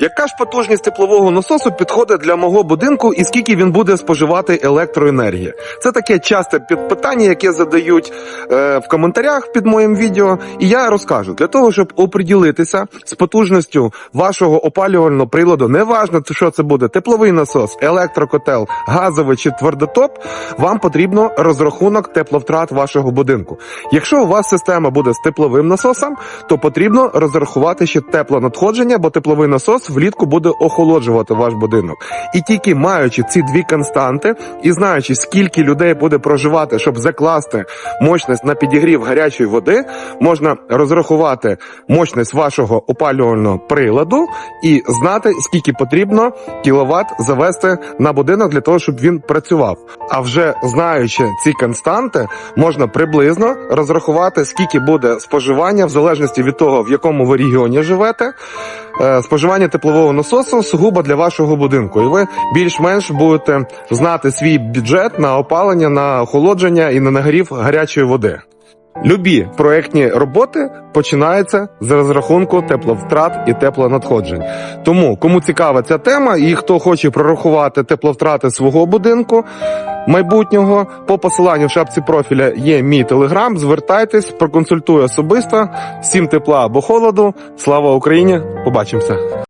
Яка ж потужність теплового насосу підходить для мого будинку і скільки він буде споживати електроенергії? Це таке часте питання, яке задають е, в коментарях під моїм відео. І я розкажу для того, щоб оприділитися з потужністю вашого опалювального приладу, неважно, що це буде тепловий насос, електрокотел, газовий чи твердотоп. Вам потрібно розрахунок тепловтрат вашого будинку. Якщо у вас система буде з тепловим насосом, то потрібно розрахувати ще теплонадходження, бо тепловий насос влітку буде охолоджувати ваш будинок. І тільки маючи ці дві константи і знаючи, скільки людей буде проживати, щоб закласти мощність на підігрів гарячої води, можна розрахувати мощність вашого опалювального приладу і знати, скільки потрібно кіловат завести на будинок для того, щоб він працював. А вже знаючи ці константи, можна приблизно розрахувати, скільки буде споживання в залежності від того, в якому ви регіоні живете. е, Споживання теплового насосу сугубо для вашого будинку, і ви більш-менш будете знати свій бюджет на опалення, на охолодження і на нагрів гарячої води. Любі проектні роботи починаються з розрахунку тепловтрат і теплонадходжень. Тому кому цікава ця тема, і хто хоче прорахувати тепловтрати свого будинку майбутнього, по посиланню в шапці профіля є мій телеграм. Звертайтесь, проконсультую особисто. Всім тепла або холоду. Слава Україні! Побачимося!